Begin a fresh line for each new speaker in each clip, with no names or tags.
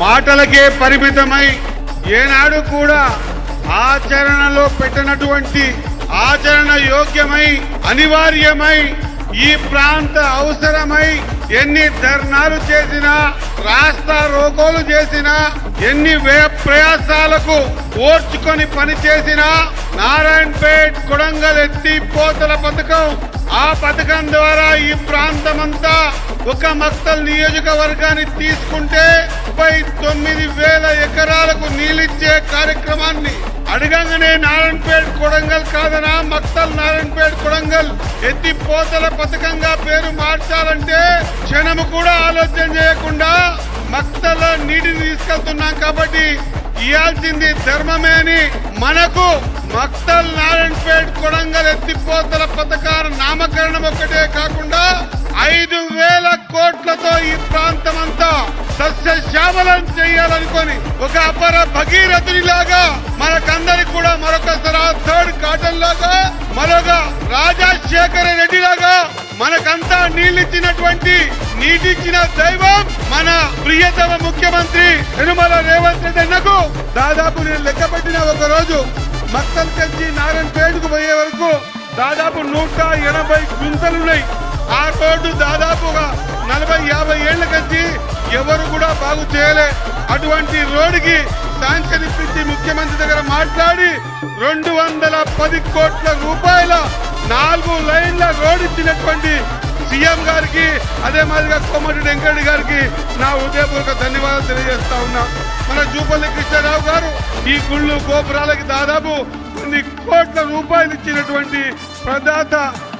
మాటలకే పరిమితమై ఏనాడు కూడా ఆచరణలో పెట్టినటువంటి ఆచరణ యోగ్యమై అనివార్యమై ఈ ప్రాంత అవసరమై ఎన్ని ధర్నాలు చేసినా రాష్ట్ర రోకోలు చేసినా ఎన్ని ప్రయాసాలకు ఓర్చుకొని పని చేసినా నారాయణపేట్ కొడంగల్ ఎత్తి పోతల పథకం ఆ పథకం ద్వారా ఈ ప్రాంతమంతా ఒక మక్తల్ నియోజకవర్గాన్ని తీసుకుంటే ముప్పై వేల ఎకరాలకు నీళ్ళిచ్చే కార్యక్రమాన్ని అడగంగానే నారాయణపేట్ కొడంగల్ కాదనా మక్తల్ నారాయణపేట్ కొడంగల్. ఎత్తి పోతల పథకంగా పేరు మార్చాలంటే క్షణము కూడా ఆలోచన చేయకుండా మక్తల నీటిని తీసుకెళ్తున్నాం కాబట్టి ఇయాల్సింది ధర్మమే అని మనకు మక్తల్ నారాయణపేట్ కొడంగల్ ఎత్తిపోతల పథకాల నామకరణం ఒక్కటే కాకుండా ఐదు వేల కోట్లతో ఈ ప్రాంతం అంతా సస్యశ్యామలం చేయాలనుకొని ఒక అపర భగీరథుని లాగా మనకందరికి కూడా మరొకసారి థర్డ్ కాటన్ లాగా మరొక రాజశేఖర రెడ్డి లాగా మనకంతా నీళ్ళిచ్చినటువంటి నీటిచ్చిన దైవం మన ప్రియతమ ముఖ్యమంత్రి తిరుమల రేవంత్ రెడ్డి అన్నకు దాదాపు నేను లెక్క పెట్టిన ఒక రోజు మక్తల్ కంచి నారాయణపేటకు పోయే వరకు దాదాపు నూట ఎనభై గుంతలున్నాయి ఆ రోడ్డు దాదాపుగా నలభై యాభై ఏళ్ళ కంచి ఎవరు కూడా బాగు చేయలే. అటువంటి రోడ్డుకి శాంక్షన్ ఇప్పించి ముఖ్యమంత్రి దగ్గర మాట్లాడి రెండు వందల పది కోట్ల రూపాయల నాలుగు లైన్ల రోడ్ ఇచ్చినటువంటి సీఎం గారికి అదే మాదిరిగా కోమటి వెంకరెడ్డి గారికి నా హృదయపూర్వక ధన్యవాదాలు తెలియజేస్తా ఉన్నా. మన జూపల్లి కృష్ణారావు గారు ఈ గుళ్ళు గోపురాలకి దాదాపు కొన్ని కోట్ల రూపాయలు ఇచ్చినటువంటి ప్రదాత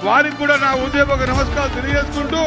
వారికి కూడా నా ఉద్యోగ నమస్కారాలు తెలియజేసుకుంటూ